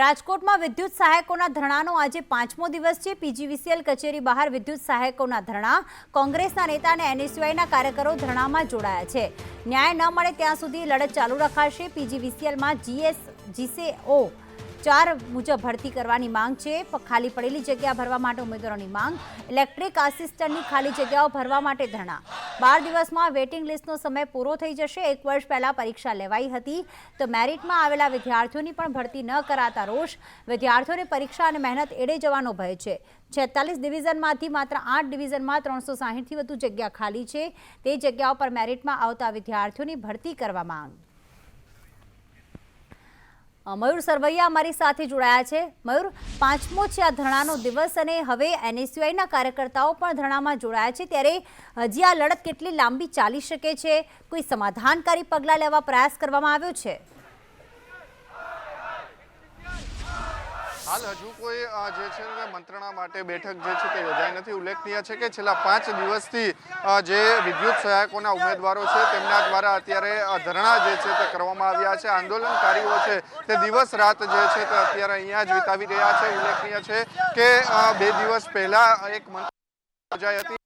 રાજકોટમાં વિદ્યુત સહાયકોના ધરણાનો આજે પાંચમો દિવસ છે. પીજીવીસીએલ કચેરી બહાર વિદ્યુત સહાયકોના ધરણા. કોંગ્રેસના નેતા અને એનએસયુઆઈના કાર્યકરો ધરણામાં જોડાયા છે. ન્યાય ન મળે ત્યાં સુધી લડત ચાલુ રખાશે. પીજીવીસીએલમાં જીએસ, જીસીઓ ચાર મુજબ ભરતી કરવાની માંગ છે. ખાલી પડેલી જગ્યા ભરવા માટે ઉમેદવારોની માંગ. ઇલેક્ટ્રિક આસિસ્ટન્ટની ખાલી જગ્યાઓ ભરવા માટે ધરણા. બાર દિવસમાં વેઇટિંગ લિસ્ટનો સમય પૂરો થઈ જશે. એક વર્ષ પહેલાં પરીક્ષા લેવાઈ હતી. તો મેરિટમાં આવેલા વિદ્યાર્થીઓની પણ ભરતી ન કરાતા રોષ. વિદ્યાર્થીઓને પરીક્ષા અને મહેનત એડે જવાનો ભય છે. છેતાલીસ ડિવિઝનમાંથી માત્ર આઠ ડિવિઝનમાં ત્રણસો સાહીઠથી વધુ જગ્યા ખાલી છે. તે જગ્યાઓ પર મેરિટમાં આવતા વિદ્યાર્થીઓની ભરતી કરવા માંગ. મયુર સરવૈયા અમારી સાથે જોડાયા છે. મયુર, પાંચમો છે આ ધરણાનો દિવસ અને હવે એનએસયુઆઈના કાર્યકર્તાઓ પણ ધરણામાં જોડાયા છે. ત્યારે હજી આ લડત કેટલી લાંબી ચાલી શકે છે? કોઈ સમાધાનકારી પગલાં લેવા પ્રયાસ કરવામાં આવ્યો છે? હાલ હજુ કોઈ જે છે ને, મંત્રણા માટે બેઠક જે છે તે યોજાઈ નથી. ઉલ્લેખનીય છે કે છેલ્લા પાંચ દિવસથી જે વિદ્યુત સહાયકોના ઉમેદવારો છે, તેમના દ્વારા અત્યારે ધરણા જે છે તે કરવામાં આવ્યા છે. આંદોલનકારીઓ છે તે દિવસ રાત જે છે તે અત્યારે અહીંયા જ વિતાવી રહ્યા છે. ઉલ્લેખનીય છે કે બે દિવસ પહેલા એક મંત્રણા યોજાઈ હતી.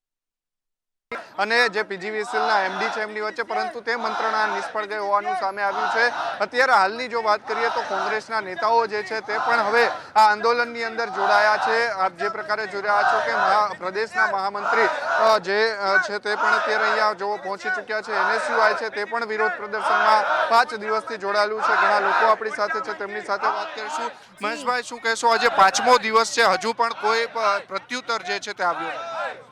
અને જે પીજીવીસીએલના એમડી છે એમની વચ્ચે, પરંતુ તે મંત્રણા નિષ્ફળ ગઈ હોવાનું સામે આવ્યું છે. અત્યારે હાલની જો વાત કરીએ તો કોંગ્રેસના નેતાઓ જે છે, તે પણ હવે આ આંદોલનની અંદર જોડાયા છે. આપ જે પ્રકારે જોઈ રહ્યા છો કે પ્રદેશના મહામંત્રી જે છે, તે પણ અત્યારે અહીંયા જો પહોંચી ચૂક્યા છે. એનએસયુઆઈ છે, તે પણ વિરોધ પ્રદર્શનમાં પાંચ દિવસથી જોડાયેલું છે. ઘણા લોકો આપણી સાથે છે, તેમની સાથે વાત કરીશું. મહેશભાઈ, શું કહેશો? આજે પાંચમો દિવસ છે. હજુ પણ કોઈ પ્રત્યુત્તર જે છે, તે આવ્યો